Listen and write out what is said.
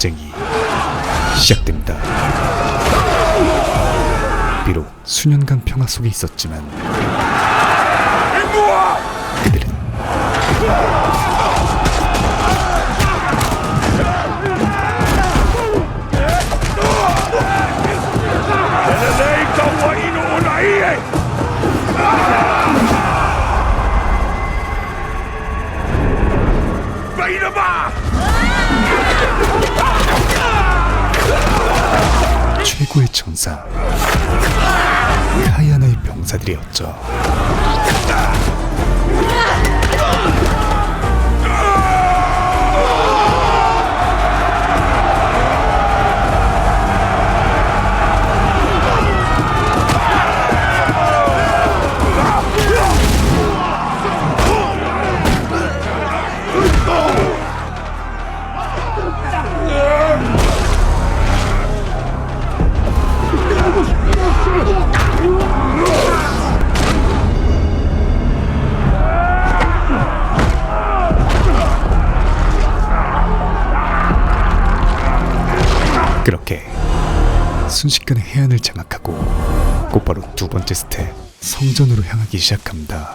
전쟁이 시작됩니다. 비록 수년간 평화 속에 있었지만 그들은 최고의 전사 카이아나의 병사들이었죠. 그렇게 순식간에 해안을 장악하고 곧바로 두 번째 스텝 성전으로 향하기 시작합니다.